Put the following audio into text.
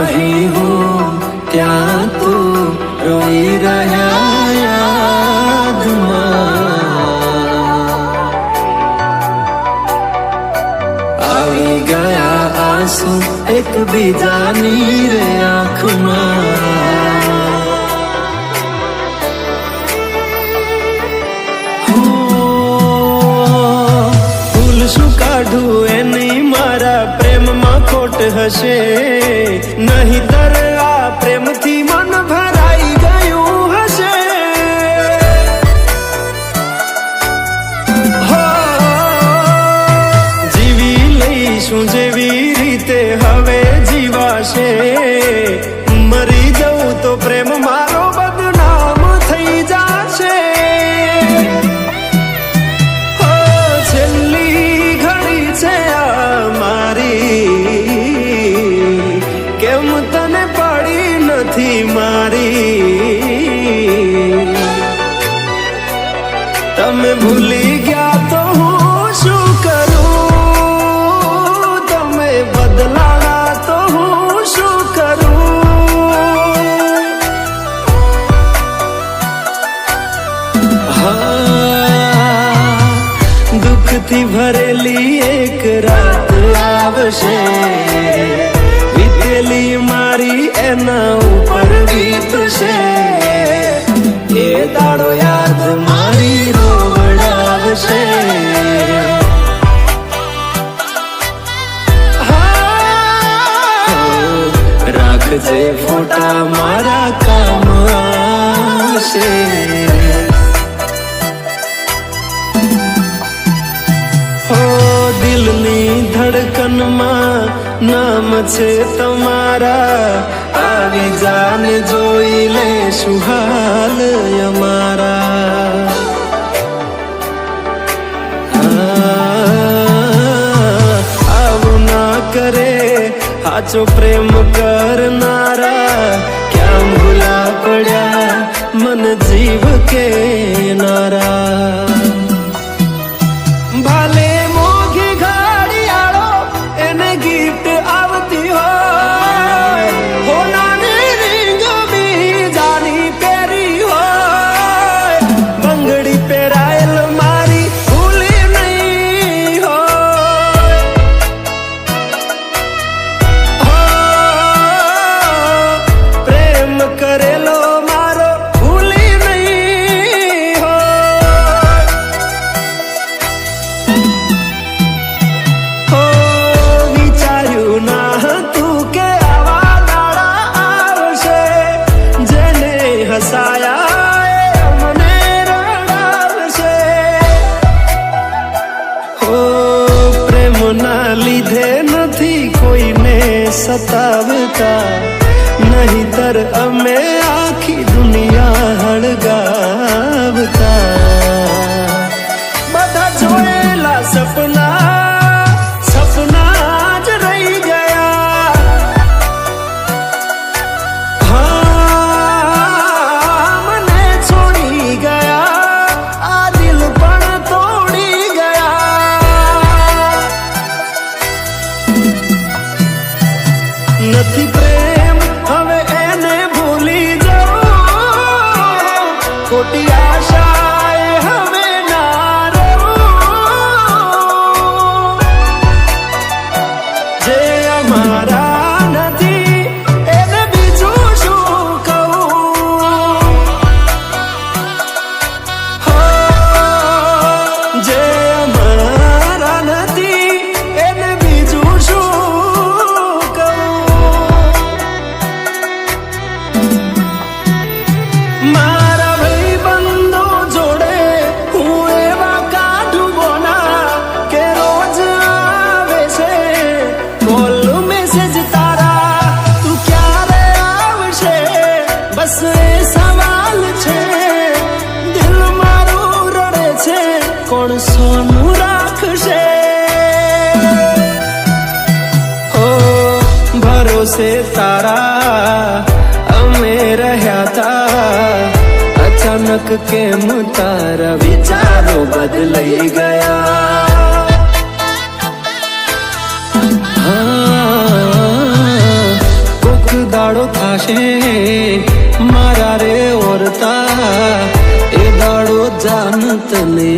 અહીં હું ત્યાં તું રોઈ રહ્યા યાદમાં આવી ગયા આંસુ એક બીજાની રે આંખમાં আসে नहीं તમે ભૂલી ગયા તો હું શું કરું તમે બદલાણા તો હું શું કરું હા દુઃખથી ભરેલી ફોટા મારા કામ છે હો, દિલની ધડકનમાં નામ છે તમારા. આવી જાન જોઈ લે સુહાલ અમારા. આવું ના કરે, સાચો પ્રેમ કરનારા सतावता नहीं तर अब मेरे મારા ભાઈબંધો જોડે હું એવા કાઢું બોના કે આવે છે. કોલ મેસેજ તારા, તું ક્યારે આવશે? બસ સવાલ છે. દિલ મારું રડે છે. કોણ સોનું રાખશે? ઓ ભરોસે તારા, અમે રહ્યા તા અચાનક કેમ તારા વિચારો બદલાઈ ગયા હા, દાડો થશે મારા રે ઓરતા એ દાડો જાન તને